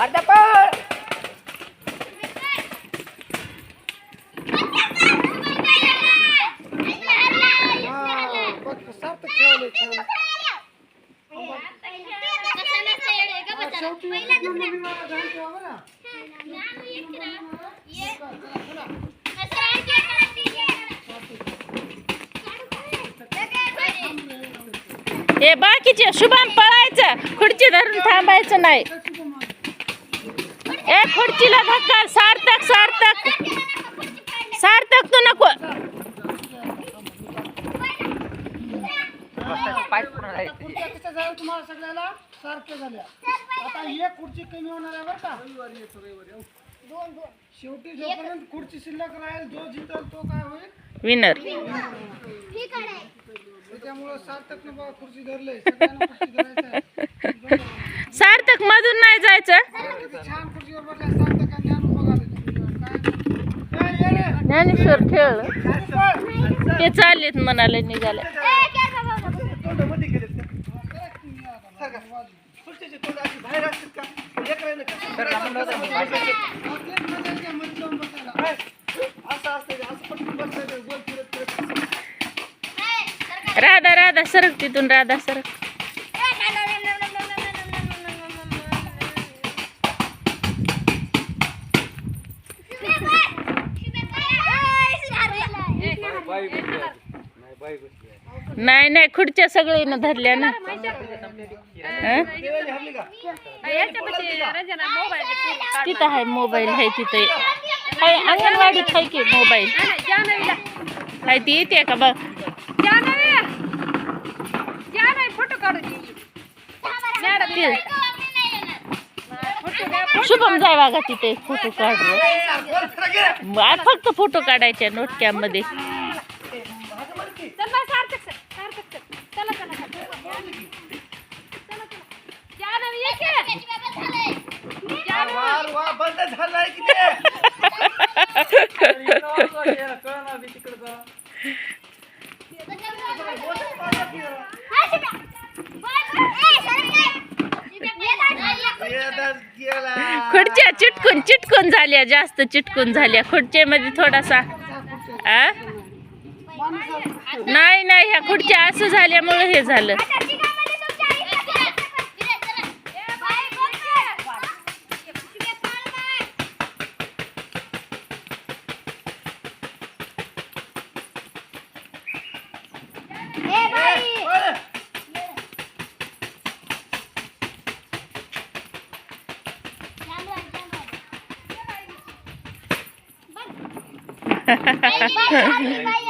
अर्धा पळ हे बाकीचे शुभम पळायचं खुर्ची धरून थांबायचं नाही. ए खुर्चीला धक्का सार्थक सार्थक. सार्थक तू नको. तुम्हाला सगळ्याला झाल्या आता एक खुर्ची कमी होणार आहे बरं का शेवटी जोपर्यंत खुर्ची शिल्लक राहील जो जितल तो काय होईल विनर त्याच्यामुळं सार्थक बाबा खुर्ची धरले. सार्थक मधून नाही जायचं. छान ज्ञानेश्वर खेळ. ते चाललेत म्हणाले निघाले. राधा राधा सरक तिथून राधा सरक. नाही नाही खुर्च्या सगळीनं धरल्या ना. हं? तिथं आहे मोबाईल आहे तिथे. आहे अंगणवाडीत आहे की मोबाईल? आहे ती येते का बघ? शुभम जाय बघा तिथे फोटो काढ. फक्त फोटो वा बंद झालाय की ते खुर्च्या चिटकून चिटकून झाल्या जास्त चिटकून झाल्या. खुर्च्यामध्ये थोडासा आ? नाही नाही ह्या खुर्च्या असं झाल्यामुळे हे झालं.